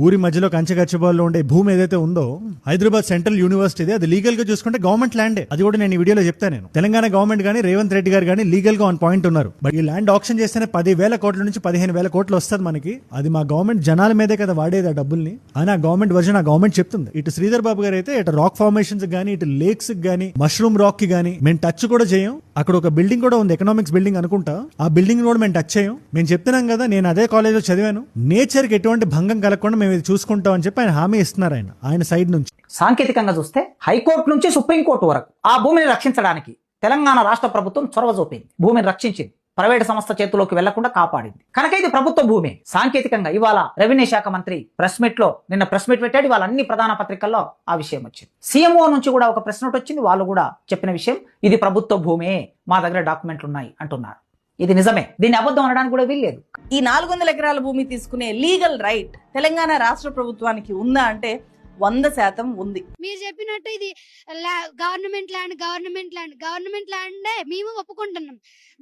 ఊరి మధ్యలో కంచగచ్చిబాల్లో ఉండే భూమి ఏదైతే ఉందో హైదరాబాద్ సెంట్రల్ యూనివర్సిటీ అది లీగల్గా చూసుకుంటే గవర్నమెంట్ ల్యాండే. అది కూడా నేను ఈ వీడియోలో చెప్తాను నేను. తెలంగాణ గవర్నమెంట్ గానీ రేవంత్ రెడ్డి గారు కానీ లీగల్గా ఆన్ పాయింట్ ఉన్నారు. బట్ ఈ ల్యాండ్ ఆప్షన్ చేస్తేనే పది వేల కోట్ల నుంచి పదిహేను వేల కోట్లు వస్తుంది మనకి. అది మా గవర్నమెంట్ జనాల మీదే కదా వాడేది ఆ డబ్బుల్ని. అని ఆ గవర్నమెంట్ వర్జన్ ఆ గవర్నమెంట్ చెప్తుంది. ఇటు శ్రీధర్ బాబు గారు అయితే ఇటు రాక్ ఫార్మేషన్స్ గానీ ఇటు లేక్స్ గానీ మష్రూమ్ రాక్కి గానీ మేము టచ్ కూడా చేయం. అక్కడ ఒక బిల్డింగ్ కూడా ఉంది ఎకనామిక్స్ బిల్డింగ్ అనుకుంటా. ఆ బిల్డింగ్ కూడా మేము టచ్ చేయం. మేము చెప్తున్నాం కదా నేను అదే కాలేజ్లో చదివాను. నేచర్కి ఎటువంటి భంగం కలగకుండా మేము ఇది చూసుకుంటాం అని చెప్పి ఆయన హామీ ఇస్తున్నారు ఆయన ఆయన సైడ్ నుంచి. సాంకేతికంగా చూస్తే హైకోర్టు నుంచి సుప్రీంకోర్టు వరకు ఆ భూమిని రక్షించడానికి తెలంగాణ రాష్ట్ర ప్రభుత్వం చొరవ చూపింది. భూమిని రక్షించింది. ప్రైవేట్ సంస్థ చేతిలోకి వెళ్ళకుండా కాపాడింది. కనుక ఇది ప్రభుత్వ భూమి సాంకేతికంగా ఇవాళ రెవెన్యూ శాఖ మంత్రి ప్రెస్ మీట్లో నిన్న ప్రెస్ మీట్ పెట్టాడు. ఇవాళ అన్ని ప్రధాన పత్రికల్లో ఆ విషయం వచ్చింది. సీఎంఓ నుంచి కూడా ఒక ప్రెస్ నోట్ వచ్చింది. వాళ్ళు కూడా చెప్పిన విషయం ఇది ప్రభుత్వ భూమే మా దగ్గర డాక్యుమెంట్లు ఉన్నాయి అంటున్నారు. ఇది నిజమే. దీన్ని అబద్ధం అనడానికి కూడా వీల్లేదు. ఈ నాలుగు వందల ఎకరాల భూమి తీసుకునే లీగల్ రైట్ తెలంగాణ రాష్ట్ర ప్రభుత్వానికి ఉందా అంటే వంద శాతం ఉంది. మీరు చెప్పినట్టు ఇది government land government land government ల్యాండే మేము ఒప్పుకుంటున్నాం.